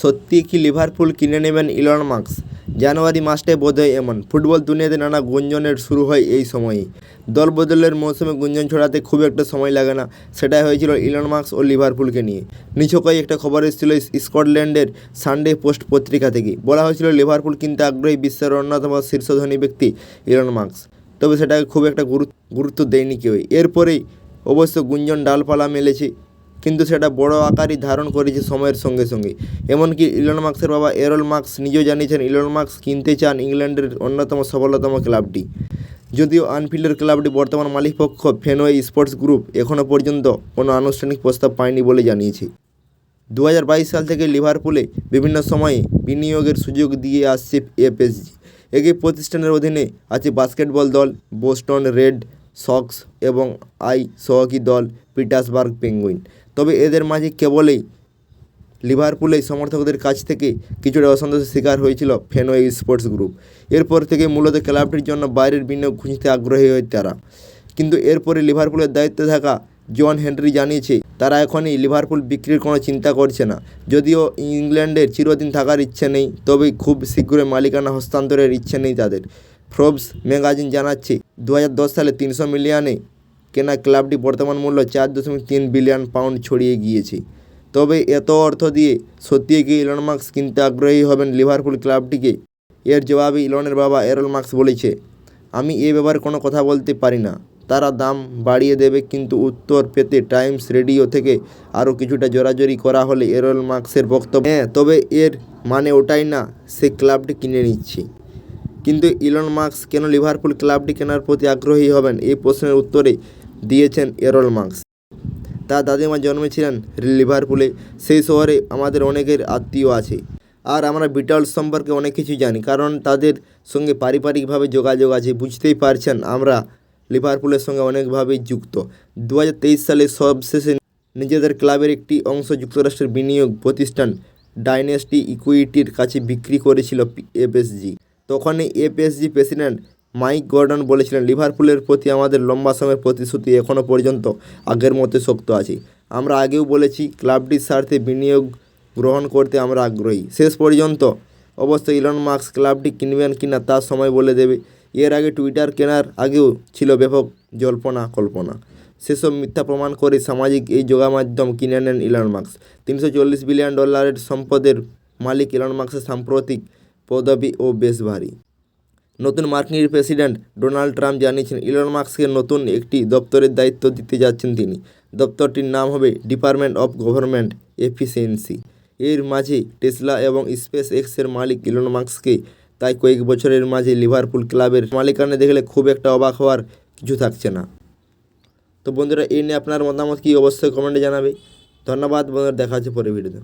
সত্যি কি লিভারপুল কিনে নেবেন ইলন মাস্ক জানুয়ারি মাসটায় বোধহয় এমন। ফুটবল দুনিয়াতে নানা গুঞ্জনের শুরু হয় এই সময়েই। দল বদলের মৌসুমে গুঞ্জন ছড়াতে খুব একটা সময় লাগে না। সেটাই হয়েছিল ইলন মাস্ক ও লিভারপুলকে নিয়ে। নিছকই একটা খবর এসেছিল স্কটল্যান্ডের সানডে পোস্ট পত্রিকা থেকে। বলা হয়েছিল লিভারপুল কিনতে আগ্রহী বিশ্বের অন্যতম শীর্ষ ধনী ব্যক্তি ইলন মাস্ক তবে সেটাকে খুব একটা গুরুত্ব দেয়নি কেউই। এরপরেই অবশ্য গুঞ্জন ডালপালা মেলেছে কিন্তু সেটা বড় আকারই ধারণ করেছে সময়ের সঙ্গে সঙ্গে। এমনকি ইলন মার্কসের বাবা এরল মার্কস নিজেও জানিয়েছেন ইলন মার্কস কিনতে চান ইংল্যান্ডের অন্যতম সফলতম ক্লাবটি। যদিও আনফিল্ডের ক্লাবটি বর্তমান মালিকপক্ষ ফেনওয়ে স্পোর্টস গ্রুপ এখনও পর্যন্ত কোনো আনুষ্ঠানিক প্রস্তাব পায়নি বলে জানিয়েছে। দু হাজার বাইশ সাল থেকে লিভারপুলে বিভিন্ন সময়ে বিনিয়োগের সুযোগ দিয়ে আসছে এপিএসজি একই প্রতিষ্ঠানের অধীনে আছে বাস্কেটবল দল, বোস্টন রেড সক্স এবং আই সহকি দল পিটার্সবার্গ পেঙ্গুইন। তবে এদের মাঝে কেবলই লিভারপুলের সমর্থকদের কাছ থেকে কিছুটা অসন্তোষের শিকার হয়েছিল ফেনওয়ে স্পোর্টস গ্রুপ। এরপর থেকে মূলত ক্লাবটির জন্য বাইরের বিনিয়োগ খুঁজতে আগ্রহী হয় তারা। কিন্তু এরপরে লিভারপুলের দায়িত্বে থাকা জন হেনরি জানিয়েছে, তারা এখনই লিভারপুল বিক্রির কোনো চিন্তা করছে না। যদিও ইংল্যান্ডের চিরদিন থাকার ইচ্ছে নেই তবে খুব শীঘ্রই মালিকানা হস্তান্তরের ইচ্ছে নেই তাদের। ফ্রবস ম্যাগাজিন জানাচ্ছে দু হাজার দশ সালে তিনশো মিলিয়নে কেনা ক্লাবটি বর্তমান মূল্য চার দশমিক তিন বিলিয়ন পাউন্ড ছড়িয়ে গিয়েছে। তবে এত অর্থ দিয়ে সত্যিই কি ইলন মার্কস কিনতে আগ্রহী হবেন লিভারপুল ক্লাবটিকে? এর জবাবে ইলনের বাবা এরল মার্কস বলেছে, আমি এ ব্যাপারে কোনো কথা বলতে পারি না। তারা দাম বাড়িয়ে দেবে কিন্তু উত্তর পেতে টাইমস রেডিও থেকে আরও কিছুটা জোরাজোরি করা হলে এরল মার্কসের বক্তব্য হ্যাঁ তবে এর মানে ওটাই না, সে ক্লাবটি কিনে নিচ্ছে। কিন্তু ইলন মার্কস কেন লিভারপুল ক্লাবটি কেনার প্রতি আগ্রহী হবেন? এই প্রশ্নের উত্তরে দিয়েছেন এরল মার্কস তার দাদিমা জন্মেছিলেন লিভারপুলে। সেই শহরে আমাদের অনেকের আত্মীয় আছে। আর আমরা বিটলস সম্পর্কে অনেক কিছু জানি, কারণ তাদের সঙ্গে পারিবারিকভাবে যোগাযোগ আছে, বুঝতেই পারছেন আমরা লিভারপুলের সঙ্গে অনেকভাবেই যুক্ত। দু হাজার তেইশ সালে সবশেষে নিজেদের ক্লাবের একটি অংশ যুক্তরাষ্ট্রের বিনিয়োগ প্রতিষ্ঠান ডাইনেস্টি ইকুইটির কাছে বিক্রি করেছিল এফএসজি। তখনই এফএসজি প্রেসিডেন্ট মাইক গর্ডন বলেছিলেন, লিভারপুলের প্রতি আমাদের লম্বা সময়ের প্রতিশ্রুতি এখনও পর্যন্ত আগের মতো শক্ত আছে। আমরা আগেও বলেছি ক্লাবটির স্বার্থে বিনিয়োগ গ্রহণ করতে আমরা আগ্রহী। শেষ পর্যন্ত অবশ্য ইলন মার্কস ক্লাবটি কিনবেন কিনা তার সময় বলে দেবে। এর আগে টুইটার কেনার আগেও ছিল ব্যাপক জল্পনা, কল্পনা। সেসব মিথ্যা প্রমাণ করে সামাজিক এই যোগামাধ্যম কিনে নেন ইলন মার্কস তিনশো চল্লিশ বিলিয়ন ডলারের সম্পদের মালিক ইলন মার্কসের সাম্প্রতিক পদবি ও বেশ ভারী। নতুন মার্কিন প্রেসিডেন্ট ডোনাল্ড ট্রাম্প জানিয়েছেন, ইলন মার্কসকে নতুন একটি দপ্তরের দায়িত্ব দিতে যাচ্ছেন তিনি। দপ্তরটির নাম হবে ডিপার্টমেন্ট অফ গভর্নমেন্ট এফিসিয়েন্সি। এর মাঝে টেসলা এবং স্পেস এক্সের মালিক ইলন মার্কসকে তাই কয়েক বছরের মাঝে লিভারপুল ক্লাবের মালিকানা দেখলে খুব একটা অবাক হওয়ার কিছু থাকছে না। তো বন্ধুরা, এই নিয়ে আপনার মতামত কি অবশ্যই কমেন্টে জানাবে। ধন্যবাদ বন্ধুরা, দেখা হচ্ছে পরে ভিডিওতে।